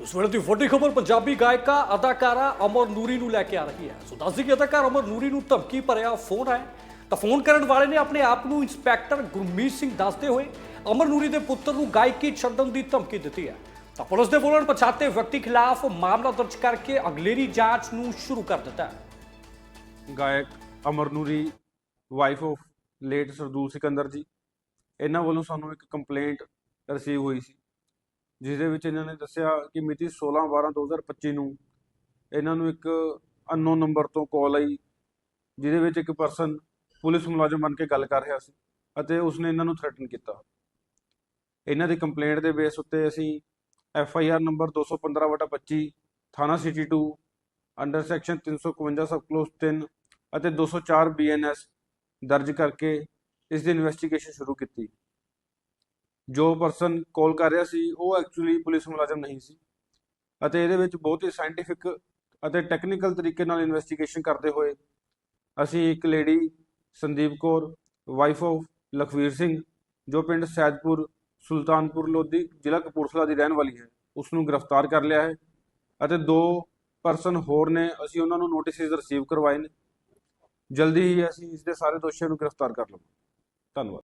ਉਸ ਵੇਲੇ ਦੀ ਵੱਡੀ ਖਬਰ, ਪੰਜਾਬੀ ਗਾਇਕਾ, ਅਦਾਕਾਰਾ ਅਮਰ ਨੂਰੀ ਨੂੰ ਲੈ ਕੇ ਆ ਰਹੀ ਹੈ। ਸੋ ਦੱਸਦੀ ਕਿ ਅਦਾਕਾਰ ਅਮਰ ਨੂਰੀ ਨੂੰ ਧਮਕੀ ਭਰਿਆ ਫੋਨ ਆਇਆ ਤਾਂ ਫੋਨ ਕਰਨ ਵਾਲੇ ਨੇ ਆਪਣੇ ਆਪ ਨੂੰ ਇੰਸਪੈਕਟਰ ਗੁਰਮੀਤ ਸਿੰਘ ਦੱਸਦੇ ਹੋਏ ਅਮਰ ਨੂਰੀ ਦੇ ਪੁੱਤਰ ਨੂੰ ਗਾਇਕੀ ਛੱਡਣ ਦੀ ਧਮਕੀ ਦਿੱਤੀ ਹੈ। ਤਾਂ ਪੁਲਿਸ ਦੇ ਵੱਲੋਂ ਪਛਾਤੇ ਵਿਅਕਤੀ ਖਿਲਾਫ ਮਾਮਲਾ ਦਰਜ ਕਰਕੇ ਅਗਲੇਰੀ ਜਾਂਚ ਨੂੰ ਸ਼ੁਰੂ ਕਰ ਦਿੱਤਾ ਹੈ। ਗਾਇਕ Amar Noori wife of late Sardool Sikander ji, ਇਹਨਾਂ ਵੱਲੋਂ ਸਾਨੂੰ ਇੱਕ ਕੰਪਲੇਂਟ ਰਿਸੀਵ ਹੋਈ ਸੀ। ਜਿਸ ਦੇ ਵਿੱਚ ਇਹਨਾਂ ਨੇ ਦੱਸਿਆ ਕਿ ਮਿਤੀ 16/12/2025 ਨੂੰ ਇਹਨਾਂ ਨੂੰ ਇੱਕ ਅਨਨੋਨ ਨੰਬਰ ਤੋਂ ਕਾਲ ਆਈ, ਜਿਹਦੇ ਵਿੱਚ ਇੱਕ ਪਰਸਨ ਪੁਲਿਸ ਮੁਲਾਜ਼ਮ ਬਣ ਕੇ ਗੱਲ ਕਰ ਰਿਹਾ ਸੀ ਅਤੇ ਉਸਨੇ ਇਹਨਾਂ ਨੂੰ ਥ੍ਰੈਟਨ ਕੀਤਾ। ਇਹਨਾਂ ਦੀ ਕੰਪਲੇਂਟ ਦੇ ਬੇਸ ਉੱਤੇ ਅਸੀਂ ਐਫ ਆਈ ਆਰ ਨੰਬਰ 215/25 ਥਾਣਾ city 2 under section 351 sub clause 3 ਅਤੇ 204 ਬੀਐਨਐਸ ਦਰਜ ਕਰਕੇ ਇਸ ਦੀ ਇਨਵੈਸਟੀਗੇਸ਼ਨ ਸ਼ੁਰੂ ਕੀਤੀ। ਜੋ ਪਰਸਨ ਕਾਲ ਕਰ ਰਿਹਾ ਸੀ, ਉਹ ਐਕਚੁਅਲੀ ਪੁਲਿਸ ਮੁਲਾਜ਼ਮ ਨਹੀਂ ਸੀ। ਅਤੇ ਇਹਦੇ ਵਿੱਚ ਬਹੁਤ ਹੀ ਸਾਇੰਟੀਫਿਕ ਅਤੇ ਟੈਕਨੀਕਲ ਤਰੀਕੇ ਨਾਲ ਇਨਵੈਸਟੀਗੇਸ਼ਨ ਕਰਦੇ ਹੋਏ ਅਸੀਂ ਇੱਕ lady Sandeep Kaur wife of Lakhvir Singh, ਜੋ ਪਿੰਡ ਸੈਦਪੁਰ, ਸੁਲਤਾਨਪੁਰ ਲੋਧੀ, ਜ਼ਿਲ੍ਹਾ ਕਪੂਰਥਲਾ ਦੀ ਰਹਿਣ ਵਾਲੀ ਹੈ ਉਸ ਨੂੰ ਗ੍ਰਿਫਤਾਰ ਕਰ ਲਿਆ ਹੈ ਅਤੇ ਦੋ ਪਰਸਨ ਹੋਰ ਨੇ, ਅਸੀਂ ਉਹਨਾਂ ਨੂੰ ਨੋਟਿਸਸ ਰਿਸੀਵ ਕਰਵਾਏ ਨੇ। ਜਲਦੀ ਹੀ ਅਸੀਂ ਇਸ ਦੇ ਸਾਰੇ ਦੋਸ਼ੀਆਂ ਨੂੰ ਗ੍ਰਿਫਤਾਰ ਕਰ ਲਵਾਂਗੇ। ਧੰਨਵਾਦ।